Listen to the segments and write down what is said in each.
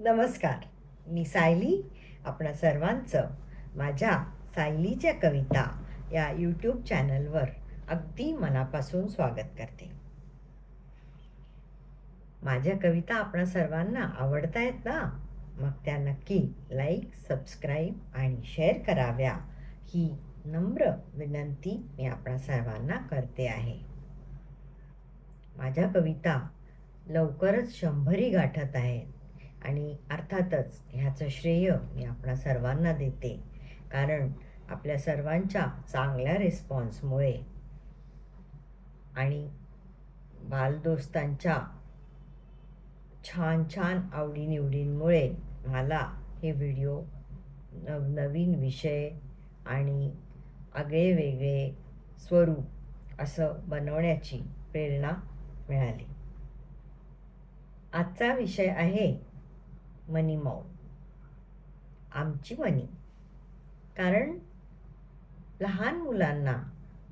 नमस्कार. मी सायली आपणा सर्वांचं माझ्या सायलीच्या कविता या यूट्यूब चॅनलवर अगदी मनापासून स्वागत करते. माझ्या कविता आपणा सर्वांना आवडतायत ना? मग त्या नक्की लाईक सबस्क्राईब आणि शेअर कराव्या ही नम्र विनंती मी आपणा सर्वांना करते आहे. माझ्या कविता लवकरच शंभरी गाठत आहेत. आणि अर्थातच ह्याचं श्रेय मी आपणा सर्वांना देते. कारण आपल्या सर्वांच्या चांगल्या रिस्पॉन्समुळे आणि बालदोस्तांच्या छान छान आवडीनिवडींमुळे मला हे व्हिडिओ नवनवीन विषय आणि आगळे वेगळे स्वरूप असं बनवण्याची प्रेरणा मिळाली. आजचा विषय आहे मनीमाऊ आमची मनी. कारण लहान मुलांना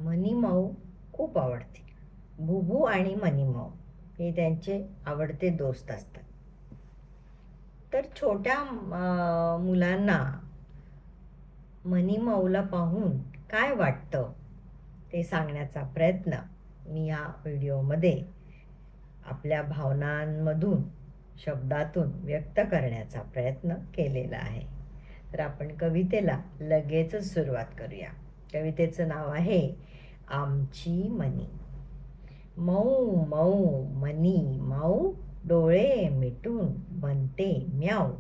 मनीमाऊ खूप आवडते. बुबू आणि मनीमाऊ हे त्यांचे आवडते दोस्त असतात. तर छोट्या मुलांना मुलांना मनीमाऊला पाहून काय वाटतं ते सांगण्याचा प्रयत्न मी या व्हिडिओमध्ये आपल्या भावनांमधून शब्दातून व्यक्त करण्याचा प्रयत्न केलेला आहे. तर आपण कवितेला लगेचच सुरुवात करूया. कवितेचं नाव आहे आमची मनी. मऊ मऊ मनी माऊ डोळे मिटून बनते म्याऊ.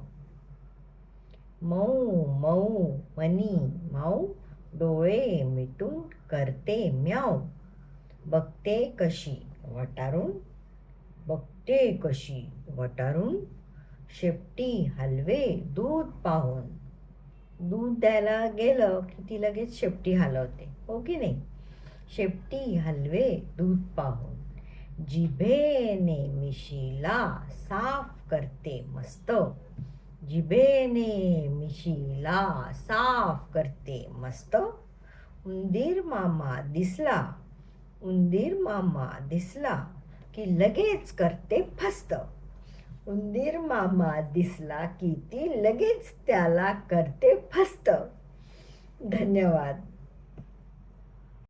मऊ मऊ मनी माऊ डोळे मिटून करते म्याऊ. बघते कशी वटारून बघते कशी वटारून शेपटी हलवे दूध पाहून. दूध द्यायला गेलं की ती लगेच शेपटी हलवते हो की नाही? शेपटी हलवे दूध पाहून. जिभेने मिशीला साफ करते मस्त. जिभेने मिशीला साफ करते मस्त. उंदीर मामा दिसला. उंदीर मामा दिसला की लगेच करते फस्त. उंदीर मामा दिसला की ती लगेच त्याला करते फस्त. धन्यवाद.